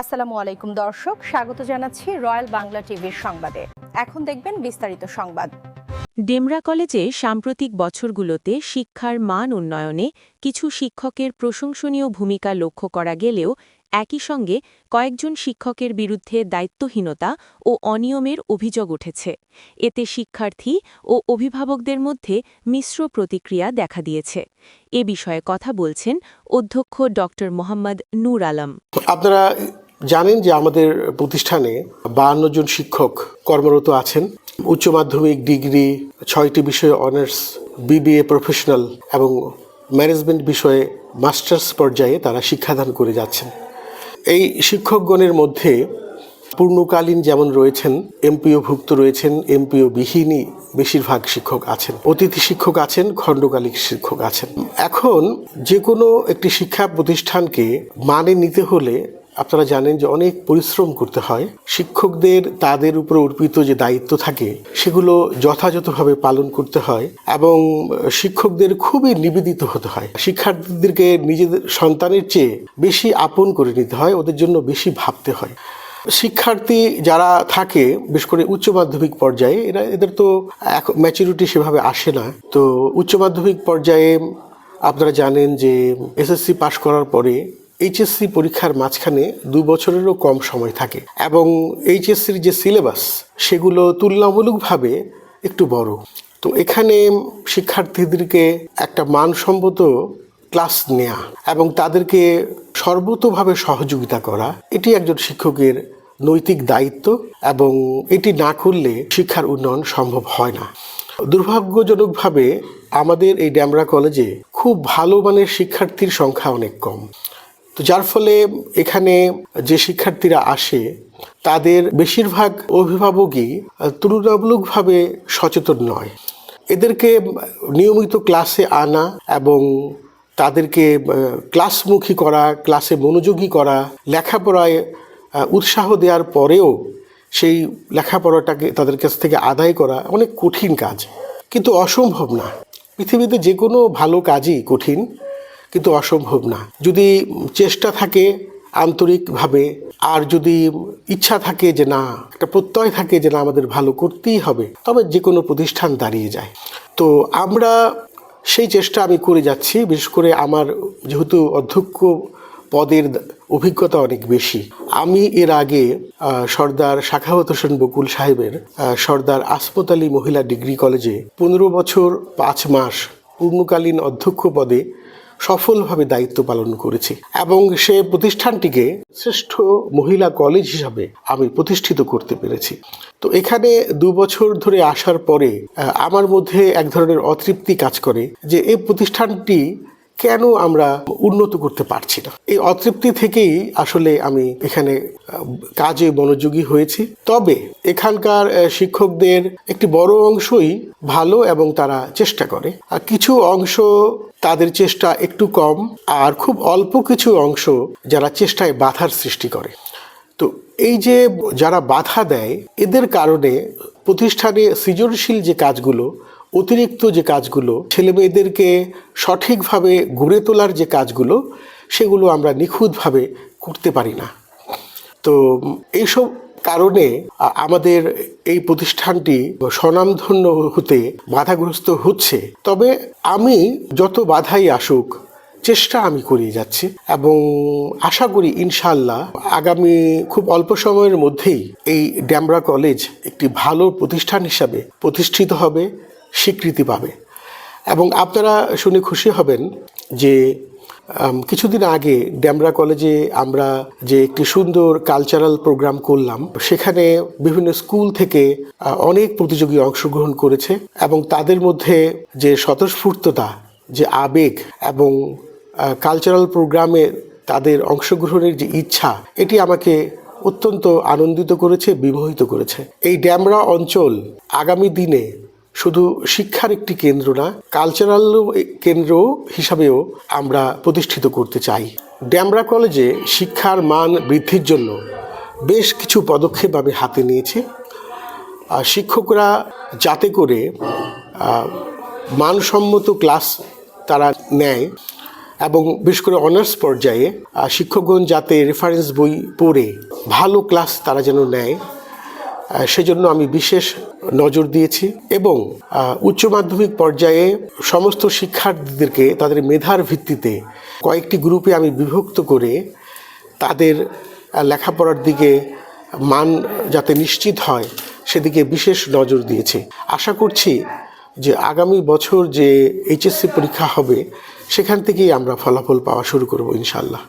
আসসালামু আলাইকুম দর্শক স্বাগত জানাচ্ছি রয়্যাল বাংলা টিভির সংবাদে। এখন দেখবেন বিস্তারিত সংবাদ। ডেমরা কলেজে সাম্প্রতিক বছরগুলোতে শিক্ষার মান উন্নয়নে কিছু শিক্ষকের প্রশংসনীয় ভূমিকা লক্ষ্য করা গেলেও একই সঙ্গে কয়েকজন শিক্ষকের বিরুদ্ধে দায়িত্বহীনতা ও অনিয়মের অভিযোগ উঠেছে। এতে শিক্ষার্থী ও অভিভাবকদের মধ্যে মিশ্র প্রতিক্রিয়া দেখা দিয়েছে। এ বিষয়ে কথা বলছেন অধ্যক্ষ ড মোহাম্মদ নূর আলম। আপনারা জানেন যে আমাদের প্রতিষ্ঠানে বাহান্ন জন শিক্ষক কর্মরত আছেন। উচ্চ মাধ্যমিক, ডিগ্রি, ছয়টি বিষয়ে অনার্স, বিবিএ প্রফেশনাল এবং ম্যানেজমেন্ট বিষয়ে মাস্টার্স পর্যায়ে তারা শিক্ষাদান করে যাচ্ছেন। এই শিক্ষকগণের মধ্যে পূর্ণকালীন যেমন রয়েছেন এমপিও ভুক্ত রয়েছেন এমপিও বিহীনই বেশিরভাগ শিক্ষক আছেন। অতিথি শিক্ষক আছেন, খণ্ডকালিক শিক্ষক আছেন। এখন যে কোনো একটি শিক্ষা প্রতিষ্ঠানকে মানে নিতে হলে আপনারা জানেন যে অনেক পরিশ্রম করতে হয়। শিক্ষকদের, তাদের উপর অর্পিত যে দায়িত্ব থাকে, সেগুলো যথাযথভাবে পালন করতে হয় এবং শিক্ষকদের খুবই নিবেদিত হতে হয়। শিক্ষার্থীদেরকে নিজেদের সন্তানের চেয়ে বেশি আপন করে নিতে হয়, ওদের জন্য বেশি ভাবতে হয়। শিক্ষার্থী যারা থাকে, বিশেষ করে উচ্চ মাধ্যমিক পর্যায়ে, এরা, এদের তো ম্যাচুরিটি সেভাবে আসে না। তো উচ্চ মাধ্যমিক পর্যায়ে আপনারা জানেন যে এসএসসি পাশ করার পরে এইচএসসি পরীক্ষার মাঝখানে দু বছরেরও কম সময় থাকে এবং এইচএসসির যে সিলেবাস, সেগুলো তুলনামূলকভাবে একটু বড়। তো এখানে শিক্ষার্থীদেরকে একটা মানসম্মত ক্লাস নেয়া এবং তাদেরকে সর্বতোভাবে সহযোগিতা করা, এটি একজন শিক্ষকের নৈতিক দায়িত্ব এবং এটি না করলে শিক্ষার উন্নয়ন সম্ভব হয় না। দুর্ভাগ্যজনকভাবে আমাদের এই ড্যামরা কলেজে খুব ভালো মানের শিক্ষার্থীর সংখ্যা অনেক কম। তো যার ফলে এখানে যে শিক্ষার্থীরা আসে, তাদের বেশিরভাগ অভিভাবকই তুলনামূলকভাবে সচেতন নয়। এদেরকে নিয়মিত ক্লাসে আনা এবং তাদেরকে ক্লাসমুখী করা, ক্লাসে মনোযোগী করা, লেখাপড়ায় উৎসাহ দেওয়ার পরেও সেই লেখাপড়াটাকে তাদের কাছ থেকে আদায় করা অনেক কঠিন কাজ। কিন্তু অসম্ভব না। পৃথিবীতে যে কোনো ভালো কাজই কঠিন। কিন্তু অসম্ভব না। যদি চেষ্টা থাকে আন্তরিকভাবে, আর যদি ইচ্ছা থাকে যে না, একটা প্রত্যয় থাকে যে না, আমাদের ভালো করতেই হবে, তবে যে কোনো প্রতিষ্ঠান দাঁড়িয়ে যায়। তো আমরা সেই চেষ্টা আমি করে যাচ্ছি, বিশেষ করে আমার যেহেতু অধ্যক্ষ পদের অভিজ্ঞতা অনেক বেশি। আমি এর আগে সর্দার শাখাওয়াত হোসেন বকুল সাহেবের সর্দার আসমত আলী মহিলা ডিগ্রি কলেজে পনেরো বছর পাঁচ মাস পূর্ণকালীন অধ্যক্ষ পদে সফলভাবে দায়িত্ব পালন করেছি এবং সে প্রতিষ্ঠানটিকে শ্রেষ্ঠ মহিলা কলেজ হিসাবে আমি প্রতিষ্ঠিত করতে পেরেছি। তো এখানে দু বছর ধরে আসার পরে আমার মধ্যে এক ধরনের অতৃপ্তি কাজ করে যে এই প্রতিষ্ঠানটি কেন আমরা উন্নত করতে পারছি না? এই অতৃপ্তি থেকেই আসলে আমি এখানে কাজে মনোযোগী হয়েছি। তবে এখানকার শিক্ষকদের একটি বড় অংশই ভালো এবং তারা চেষ্টা করে। আর কিছু অংশ তাদের চেষ্টা একটু কম, আর খুব অল্প কিছু অংশ যারা চেষ্টায় বাধার সৃষ্টি করে। তো এই যে যারা বাধা দেয়, এদের কারণে প্রতিষ্ঠানে সৃজনশীল যে কাজগুলো অতিরিক্ত যে কাজগুলো ছেলে মেয়েদেরকে সঠিকভাবে গড়ে তোলার যে কাজগুলো, সেগুলো আমরা নিখুঁতভাবে করতে পারি না। তো এইসব কারণে আমাদের এই প্রতিষ্ঠানটি স্বনামধন্য হতে বাধাগ্রস্ত হচ্ছে। তবে আমি যত বাধাই আসুক, চেষ্টা আমি করিয়ে যাচ্ছি এবং আশা করি ইনশাল্লাহ আগামী খুব অল্প সময়ের মধ্যেই এই ড্যামরা কলেজ একটি ভালো প্রতিষ্ঠান হিসাবে প্রতিষ্ঠিত হবে। স্বীকৃতি পাবে। এবং আপনারা শুনে খুশি হবেন যে কিছুদিন আগে ড্যামরা কলেজে আমরা যে একটি সুন্দর কালচারাল প্রোগ্রাম করলাম, সেখানে বিভিন্ন স্কুল থেকে অনেক প্রতিযোগী অংশগ্রহণ করেছে এবং তাদের মধ্যে যে স্বতঃস্ফূর্ততা, যে আবেগ এবং কালচারাল প্রোগ্রামে তাদের অংশগ্রহণের যে ইচ্ছা, এটি আমাকে অত্যন্ত আনন্দিত করেছে, বিমোহিত করেছে। এই ড্যামরা অঞ্চল আগামী দিনে শুধু শিক্ষার একটি কেন্দ্র না কালচারাল কেন্দ্র হিসাবেও আমরা প্রতিষ্ঠিত করতে চাই। ড্যামরা কলেজে শিক্ষার মান বৃদ্ধির জন্য বেশ কিছু পদক্ষেপ আমি হাতে নিয়েছি। শিক্ষকরা যাতে করে মানসম্মত ক্লাস তারা নেয় এবং বিশেষ করে অনার্স পর্যায়ে শিক্ষকগণ যাতে রেফারেন্স বই পড়ে, ভালো ক্লাস তারা যেন নেয়। সেজন্য আমি বিশেষ নজর দিয়েছি এবং উচ্চ মাধ্যমিক পর্যায়ে সমস্ত শিক্ষার্থীদেরকে তাদের মেধার ভিত্তিতে কয়েকটি গ্রুপে আমি বিভক্ত করে তাদের লেখাপড়ার দিকে মান যাতে নিশ্চিত হয়, সেদিকে বিশেষ নজর দিয়েছি। আশা করছি যে আগামী বছর যে এইচএসসি পরীক্ষা হবে, সেখান থেকেই আমরা ফলাফল পাওয়া শুরু করব ইনশাল্লাহ